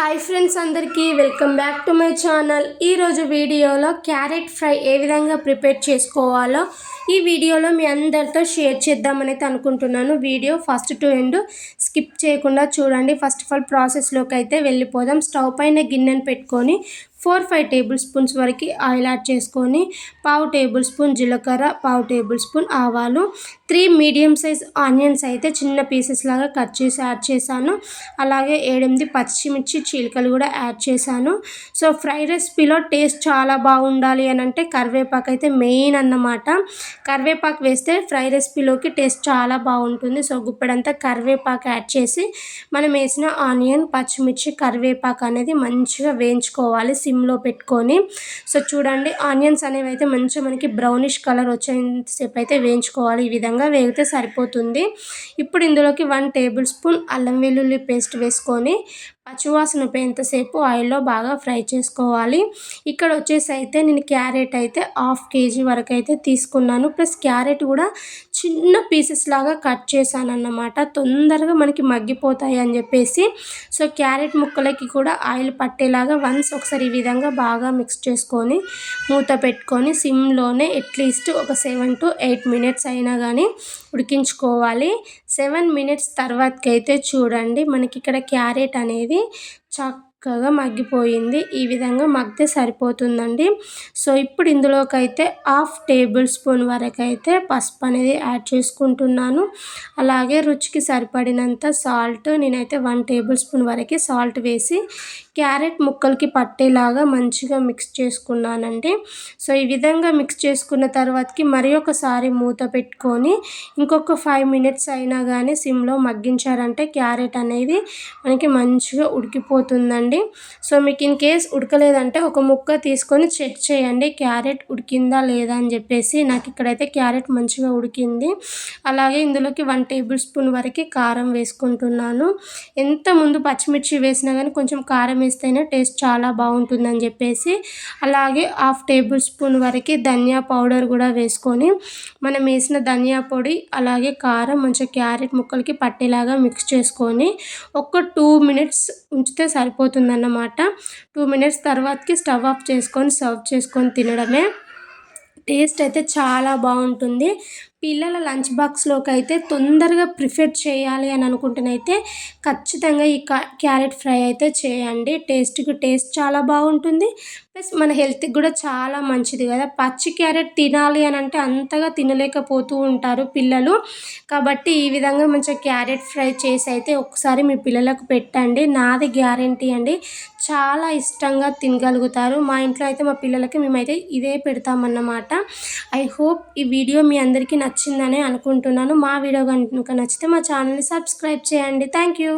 Hi friends అందరికీ welcome back to my channel. ఈరోజు వీడియోలో క్యారెట్ ఫ్రై ఏ విధంగా ప్రిపేర్ చేసుకోవాలో ఈ వీడియోలో మీ అందరితో షేర్ చేద్దామని అయితే అనుకుంటున్నాను. Video first to end skip చేయకుండా చూడండి. ఫస్ట్ ఆఫ్ ఆల్ ప్రాసెస్లోకి అయితే వెళ్ళిపోదాం. స్టవ్ పైన గిన్నెను పెట్టుకొని ఫోర్ ఫైవ్ టేబుల్ స్పూన్స్ వరకు ఆయిల్ యాడ్ చేసుకొని పావు టేబుల్ స్పూన్ జీలకర్ర పావు టేబుల్ స్పూన్ ఆవాలు త్రీ మీడియం సైజ్ ఆనియన్స్ అయితే చిన్న పీసెస్ లాగా కట్ చేసి యాడ్ చేశాను. అలాగే ఏడెనిమిది పచ్చిమిర్చి చీలికలు కూడా యాడ్ చేశాను. సో ఫ్రైడ్ రెసిపీలో టేస్ట్ చాలా బాగుండాలి అని అంటే కరివేపాకు అయితే మెయిన్ అన్నమాట. కరివేపాకు వేస్తే ఫ్రై రెసిపీలోకి టేస్ట్ చాలా బాగుంటుంది. సో గుప్పెడంతా కరివేపాకు యాడ్ చేసి మనం వేసిన ఆనియన్ పచ్చిమిర్చి కరివేపాకు అనేది మంచిగా వేయించుకోవాలి సిమ్లో పెట్టుకొని. సో చూడండి ఆనియన్స్ అనేవి అయితే మంచిగా మనకి బ్రౌనిష్ కలర్ వచ్చేసేపు అయితే వేయించుకోవాలి ఈ విధంగా. వేగితే సరిపోతుంది. ఇప్పుడు ఇందులోకి వన్ టేబుల్ స్పూన్ అల్లం వెల్లుల్లి పేస్ట్ వేసుకొని పచ్చివాసన పోయేంతసేపు ఆయిల్లో బాగా ఫ్రై చేసుకోవాలి. ఇక్కడ వచ్చేసి అయితే నేను క్యారెట్ అయితే హాఫ్ కేజీ వరకు అయితే తీసుకున్నాను. ప్లస్ క్యారెట్ కూడా చిన్న పీసెస్ లాగా కట్ చేశాను అన్నమాట తొందరగా మనకి మగ్గిపోతాయి అని చెప్పేసి. సో క్యారెట్ ముక్కలకి కూడా ఆయిల్ పట్టేలాగా వన్స్ ఒకసారి ఈ విధంగా బాగా మిక్స్ చేసుకొని మూత పెట్టుకొని సిమ్లోనే అట్లీస్ట్ ఒక సెవెన్ టు ఎయిట్ మినిట్స్ అయినా కానీ ఉడికించుకోవాలి. సెవెన్ మినిట్స్ తర్వాతకైతే చూడండి. మనకి ఇక్కడ క్యారెట్ అనేది చక్కగా మగ్గిపోయింది. ఈ విధంగా మగ్గితే సరిపోతుందండి. సో ఇప్పుడు ఇందులోకైతే హాఫ్ టేబుల్ స్పూన్ వరకైతే పసుపు అనేది యాడ్ చేసుకుంటున్నాను. అలాగే రుచికి సరిపడినంత సాల్ట్ నేనైతే వన్ టేబుల్ స్పూన్ వరకు సాల్ట్ వేసి క్యారెట్ ముక్కలకి పట్టేలాగా మంచిగా మిక్స్ చేసుకున్నానండి. సో ఈ విధంగా మిక్స్ చేసుకున్న తర్వాతకి మరి ఒకసారి మూత పెట్టుకొని ఇంకొక ఫైవ్ మినిట్స్ అయినా కానీ సిమ్లో మగ్గించారంటే క్యారెట్ అనేది మనకి మంచిగా ఉడికిపోతుందండి. సో మీకు ఇన్ కేస్ ఉడకలేదంటే ఒక ముక్క తీసుకొని చెక్ చేయండి. క్యారెట్ ఉడికిందా లేదా అని చెప్పేసి నాకు ఇక్కడైతే క్యారెట్ మంచిగా ఉడికింది. అలాగే ఇందులోకి వన్ టేబుల్ స్పూన్ వరకు కారం వేసుకుంటున్నాను. ఎంత ముందు పచ్చిమిర్చి వేసినా కానీ కొంచెం కారం వేస్తేనే టేస్ట్ చాలా బాగుంటుందని చెప్పేసి అలాగే హాఫ్ టేబుల్ స్పూన్ వరకు ధనియా పౌడర్ కూడా వేసుకొని మనం వేసిన ధనియా పొడి అలాగే కారం మంచిగా క్యారెట్ ముక్కలకి పట్టేలాగా మిక్స్ చేసుకొని ఒక టూ మినిట్స్ ఉంచితే సరిపోతుంది. సరిపోతుందన్నమాట టూ మినిట్స్ తర్వాతకి స్టవ్ ఆఫ్ చేసుకొని సర్వ్ చేసుకొని తినడమే. టేస్ట్ అయితే చాలా బాగుంటుంది. పిల్లల లంచ్ బాక్స్లోకి అయితే తొందరగా ప్రిఫర్ చేయాలి అని అనుకుంటేనైతే ఖచ్చితంగా ఈ క్యారెట్ ఫ్రై అయితే చేయండి. టేస్ట్కి టేస్ట్ చాలా బాగుంటుంది. ప్లస్ మన హెల్త్కి కూడా చాలా మంచిది కదా. పచ్చి క్యారెట్ తినాలి అని అంటే అంతగా తినలేకపోతూ ఉంటారు పిల్లలు. కాబట్టి ఈ విధంగా మంచిగా క్యారెట్ ఫ్రై చేసి అయితే ఒకసారి మీ పిల్లలకు పెట్టండి. నాది గ్యారంటీ అండి. చాలా ఇష్టంగా తినగలుగుతారు. మా ఇంట్లో అయితే మా పిల్లలకి మేమైతే ఇదే పెడతామన్నమాట. ఐ హోప్ ఈ వీడియో మీ అందరికీ నచ్చిందని అనుకుంటున్నాను. మా వీడియో కనుక నచ్చితే మా ఛానల్ని సబ్స్క్రైబ్ చేయండి. Thank you.